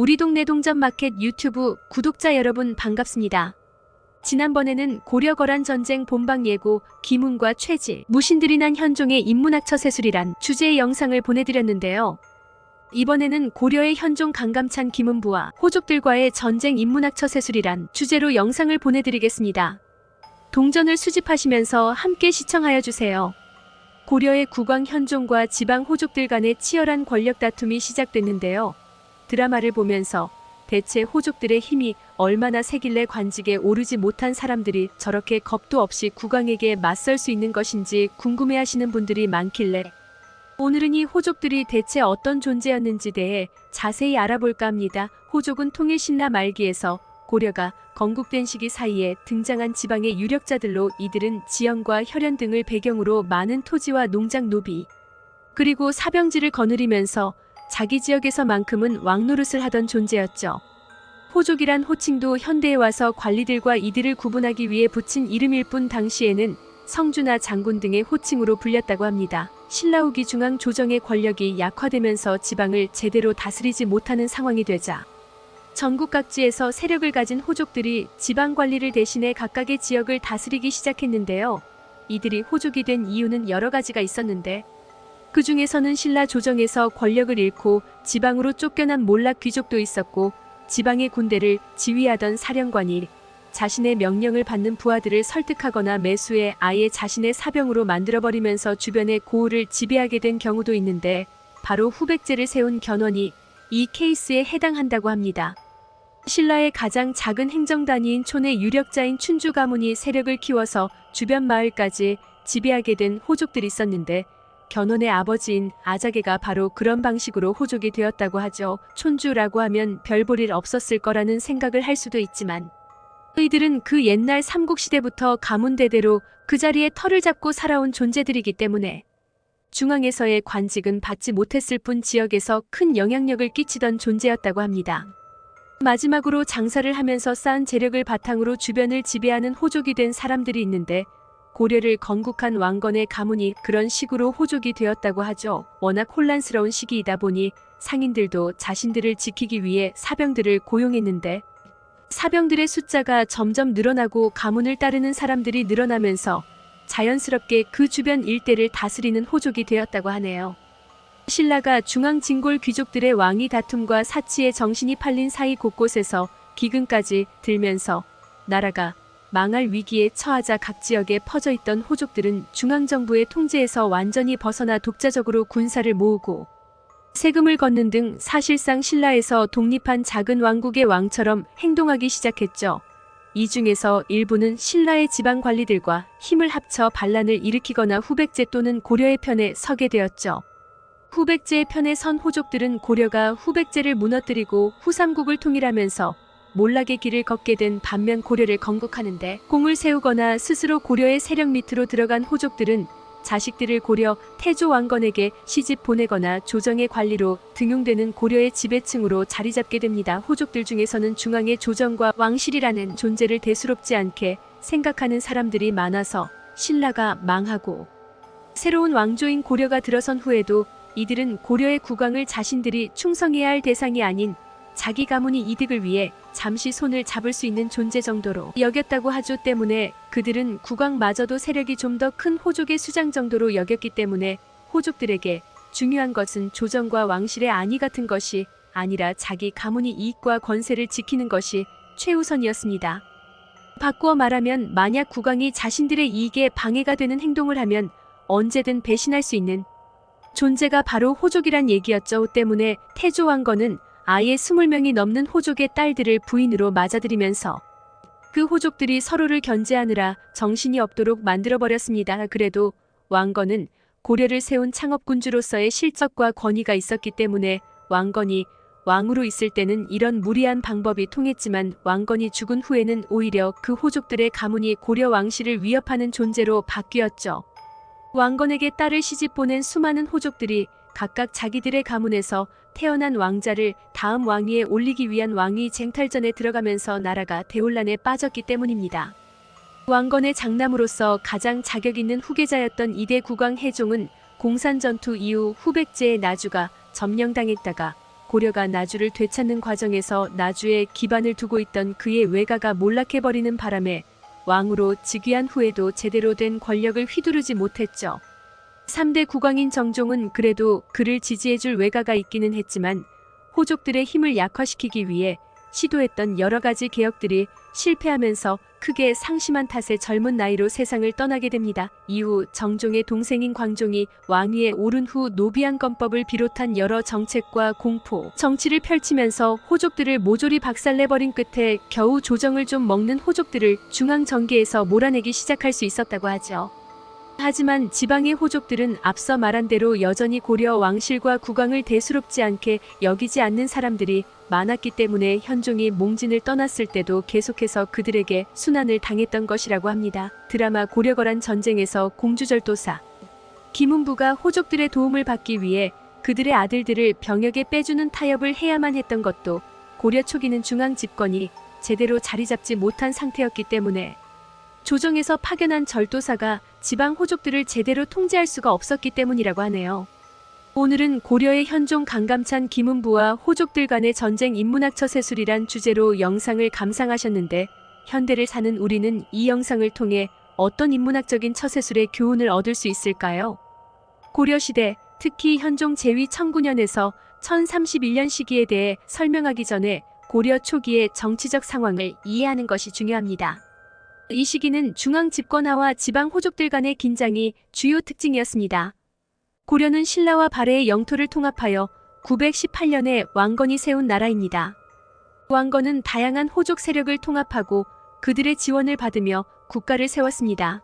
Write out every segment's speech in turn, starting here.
우리 동네 동전 마켓 유튜브 구독자 여러분 반갑습니다. 지난번에는 고려거란 전쟁 본방 예고, 기문과 최질, 무신들이 난 현종의 인문학처 세술이란 주제의 영상을 보내드렸는데요. 이번에는 고려의 현종 강감찬 기문부와 호족들과의 전쟁 인문학처 세술이란 주제로 영상을 보내드리겠습니다. 동전을 수집하시면서 함께 시청하여 주세요. 고려의 국왕 현종과 지방 호족들 간의 치열한 권력 다툼이 시작됐는데요. 드라마를 보면서 대체 호족들의 힘이 얼마나 세길래 관직에 오르지 못한 사람들이 저렇게 겁도 없이 국왕에게 맞설 수 있는 것인지 궁금해하시는 분들이 많길래 오늘은 이 호족들이 대체 어떤 존재였는지 대해 자세히 알아볼까 합니다. 호족은 통일신라 말기에서 고려가 건국된 시기 사이에 등장한 지방의 유력자들로 이들은 지형과 혈연 등을 배경으로 많은 토지와 농장 노비 그리고 사병지를 거느리면서 자기 지역에서만큼은 왕노릇을 하던 존재였죠. 호족이란 호칭도 현대에 와서 관리들과 이들을 구분하기 위해 붙인 이름일 뿐 당시에는 성주나 장군 등의 호칭으로 불렸다고 합니다. 신라 후기 중앙 조정의 권력이 약화되면서 지방을 제대로 다스리지 못하는 상황이 되자 전국 각지에서 세력을 가진 호족들이 지방 관리를 대신해 각각의 지역을 다스리기 시작했는데요. 이들이 호족이 된 이유는 여러 가지가 있었는데 그 중에서는 신라 조정에서 권력을 잃고 지방으로 쫓겨난 몰락 귀족도 있었고 지방의 군대를 지휘하던 사령관이 자신의 명령을 받는 부하들을 설득하거나 매수해 아예 자신의 사병으로 만들어버리면서 주변의 고을을 지배하게 된 경우도 있는데 바로 후백제를 세운 견훤이 이 케이스에 해당한다고 합니다. 신라의 가장 작은 행정단위인 촌의 유력자인 춘주 가문이 세력을 키워서 주변 마을까지 지배하게 된 호족들이 있었는데 견훤의 아버지인 아자개가 바로 그런 방식으로 호족이 되었다고 하죠. 촌주라고 하면 별 볼일 없었을 거라는 생각을 할 수도 있지만 이들은 그 옛날 삼국시대부터 가문대대로 그 자리에 털을 잡고 살아온 존재들이기 때문에 중앙에서의 관직은 받지 못했을 뿐 지역에서 큰 영향력을 끼치던 존재였다고 합니다. 마지막으로 장사를 하면서 쌓은 재력을 바탕으로 주변을 지배하는 호족이 된 사람들이 있는데 고려를 건국한 왕건의 가문이 그런 식으로 호족이 되었다고 하죠. 워낙 혼란스러운 시기이다 보니 상인들도 자신들을 지키기 위해 사병들을 고용했는데 사병들의 숫자가 점점 늘어나고 가문을 따르는 사람들이 늘어나면서 자연스럽게 그 주변 일대를 다스리는 호족이 되었다고 하네요. 신라가 중앙 진골 귀족들의 왕위 다툼과 사치에 정신이 팔린 사이 곳곳에서 기근까지 들면서 나라가 망할 위기에 처하자 각 지역에 퍼져 있던 호족들은 중앙정부의 통제에서 완전히 벗어나 독자적으로 군사를 모으고 세금을 걷는 등 사실상 신라에서 독립한 작은 왕국의 왕처럼 행동하기 시작했죠. 이 중에서 일부는 신라의 지방 관리들과 힘을 합쳐 반란을 일으키거나 후백제 또는 고려의 편에 서게 되었죠. 후백제의 편에 선 호족들은 고려가 후백제를 무너뜨리고 후삼국을 통일하면서 몰락의 길을 걷게 된 반면 고려를 건국하는데 공을 세우거나 스스로 고려의 세력 밑으로 들어간 호족들은 자식들을 고려 태조 왕건에게 시집 보내거나 조정의 관리로 등용되는 고려의 지배층으로 자리 잡게 됩니다. 호족들 중에서는 중앙의 조정과 왕실이라는 존재를 대수롭지 않게 생각하는 사람들이 많아서 신라가 망하고 새로운 왕조인 고려가 들어선 후에도 이들은 고려의 국왕을 자신들이 충성해야 할 대상이 아닌 자기 가문이 이득을 위해 잠시 손을 잡을 수 있는 존재 정도로 여겼다고 하죠 때문에 그들은 국왕마저도 세력이 좀 더 큰 호족의 수장 정도로 여겼기 때문에 호족들에게 중요한 것은 조정과 왕실의 안위 같은 것이 아니라 자기 가문의 이익과 권세를 지키는 것이 최우선이었습니다. 바꾸어 말하면 만약 국왕이 자신들의 이익에 방해가 되는 행동을 하면 언제든 배신할 수 있는 존재가 바로 호족이란 얘기였죠. 때문에 태조 왕건은 아예 20명이 넘는 호족의 딸들을 부인으로 맞아들이면서 그 호족들이 서로를 견제하느라 정신이 없도록 만들어버렸습니다. 그래도 왕건은 고려를 세운 창업군주로서의 실적과 권위가 있었기 때문에 왕건이 왕으로 있을 때는 이런 무리한 방법이 통했지만 왕건이 죽은 후에는 오히려 그 호족들의 가문이 고려 왕실을 위협하는 존재로 바뀌었죠. 왕건에게 딸을 시집 보낸 수많은 호족들이 각각 자기들의 가문에서 태어난 왕자를 다음 왕위에 올리기 위한 왕위 쟁탈전에 들어가면서 나라가 대혼란에 빠졌기 때문입니다. 왕건의 장남으로서 가장 자격 있는 후계자였던 이대 국왕 해종은 공산 전투 이후 후백제의 나주가 점령당했다가 고려가 나주를 되찾는 과정에서 나주에 기반을 두고 있던 그의 외가가 몰락해버리는 바람에 왕으로 즉위한 후에도 제대로 된 권력을 휘두르지 못했죠. 3대 국왕인 정종은 그래도 그를 지지해줄 외가가 있기는 했지만 호족들의 힘을 약화시키기 위해 시도했던 여러 가지 개혁들이 실패하면서 크게 상심한 탓에 젊은 나이로 세상을 떠나게 됩니다. 이후 정종의 동생인 광종이 왕위에 오른 후 노비안건법을 비롯한 여러 정책과 공포, 정치를 펼치면서 호족들을 모조리 박살내버린 끝에 겨우 조정을 좀 먹는 호족들을 중앙 정계에서 몰아내기 시작할 수 있었다고 하죠. 하지만 지방의 호족들은 앞서 말한 대로 여전히 고려 왕실과 국왕을 대수롭지 않게 여기지 않는 사람들이 많았기 때문에 현종이 몽진을 떠났을 때도 계속해서 그들에게 순환을 당했던 것이라고 합니다. 드라마 고려거란 전쟁에서 공주절도사 김은부가 호족들의 도움을 받기 위해 그들의 아들들을 병역에 빼주는 타협을 해야만 했던 것도 고려 초기는 중앙 집권이 제대로 자리 잡지 못한 상태였기 때문에 조정에서 파견한 절도사가 지방 호족들을 제대로 통제할 수가 없었기 때문이라고 하네요. 오늘은 고려의 현종 강감찬 김은부와 호족들 간의 전쟁 인문학 처 세술이란 주제로 영상을 감상하셨는데 현대를 사는 우리는 이 영상을 통해 어떤 인문학적인 처세술의 교훈을 얻을 수 있을까요? 고려시대, 특히 현종 제위 1009년에서 1031년 시기에 대해 설명하기 전에 고려 초기의 정치적 상황을 이해하는 것이 중요합니다. 이 시기는 중앙 집권화와 지방 호족들 간의 긴장이 주요 특징이었습니다. 고려는 신라와 발해의 영토를 통합하여 918년에 왕건이 세운 나라입니다. 왕건은 다양한 호족 세력을 통합하고 그들의 지원을 받으며 국가를 세웠습니다.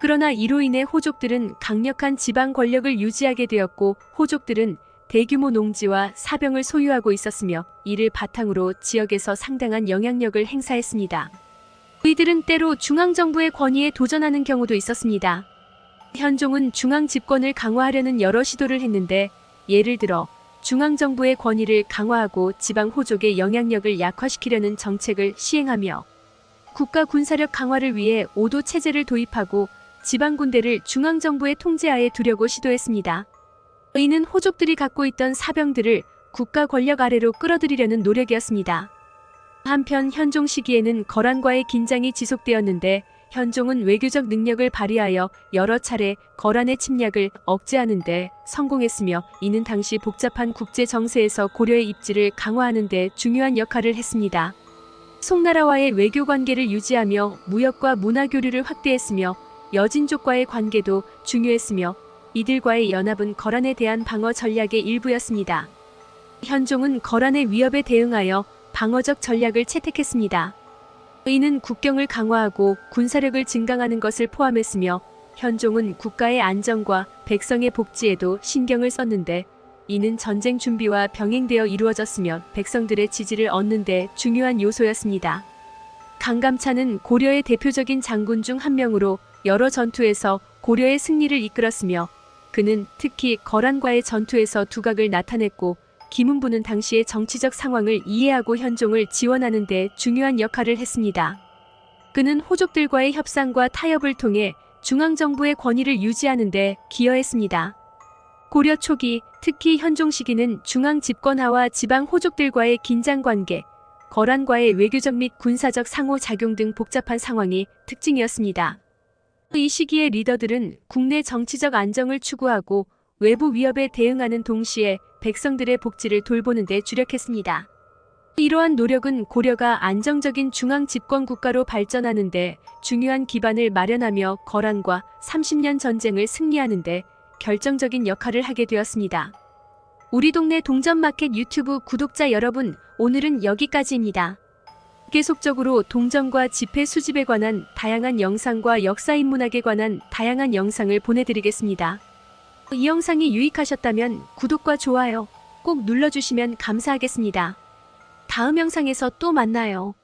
그러나 이로 인해 호족들은 강력한 지방 권력을 유지하게 되었고 호족들은 대규모 농지와 사병을 소유하고 있었으며 이를 바탕으로 지역에서 상당한 영향력을 행사했습니다. 이들은 때로 중앙정부의 권위에 도전하는 경우도 있었습니다. 현종은 중앙 집권을 강화하려는 여러 시도를 했는데 예를 들어 중앙정부의 권위를 강화하고 지방 호족의 영향력을 약화시키려는 정책을 시행하며 국가 군사력 강화를 위해 오도 체제를 도입하고 지방 군대를 중앙정부의 통제하에 두려고 시도했습니다. 이는 호족들이 갖고 있던 사병들을 국가 권력 아래로 끌어들이려는 노력이었습니다. 한편 현종 시기에는 거란과의 긴장이 지속되었는데 현종은 외교적 능력을 발휘하여 여러 차례 거란의 침략을 억제하는데 성공했으며 이는 당시 복잡한 국제 정세에서 고려의 입지를 강화하는 데 중요한 역할을 했습니다. 송나라와의 외교 관계를 유지하며 무역과 문화 교류를 확대했으며 여진족과의 관계도 중요했으며 이들과의 연합은 거란에 대한 방어 전략의 일부였습니다. 현종은 거란의 위협에 대응하여 방어적 전략을 채택했습니다. 이는 국경을 강화하고 군사력을 증강하는 것을 포함했으며 현종은 국가의 안정과 백성의 복지에도 신경을 썼는데 이는 전쟁 준비와 병행되어 이루어졌으며 백성들의 지지를 얻는 데 중요한 요소였습니다. 강감찬은 고려의 대표적인 장군 중 한 명으로 여러 전투에서 고려의 승리를 이끌었으며 그는 특히 거란과의 전투에서 두각을 나타냈고 김은부는 당시의 정치적 상황을 이해하고 현종을 지원하는 데 중요한 역할을 했습니다. 그는 호족들과의 협상과 타협을 통해 중앙정부의 권위를 유지하는 데 기여했습니다. 고려 초기, 특히 현종 시기는 중앙 집권화와 지방 호족들과의 긴장 관계, 거란과의 외교적 및 군사적 상호작용 등 복잡한 상황이 특징이었습니다. 이 시기의 리더들은 국내 정치적 안정을 추구하고 외부 위협에 대응하는 동시에 백성들의 복지를 돌보는 데 주력했습니다. 이러한 노력은 고려가 안정적인 중앙 집권 국가로 발전하는 데 중요한 기반을 마련하며 거란과 30년 전쟁을 승리하는 데 결정적인 역할을 하게 되었습니다. 우리 동네 동전마켓 유튜브 구독자 여러분, 오늘은 여기까지입니다. 계속적으로 동전과 지폐 수집에 관한 다양한 영상과 역사 인문학에 관한 다양한 영상을 보내드리겠습니다. 이 영상이 유익하셨다면 구독과 좋아요 꼭 눌러주시면 감사하겠습니다. 다음 영상에서 또 만나요.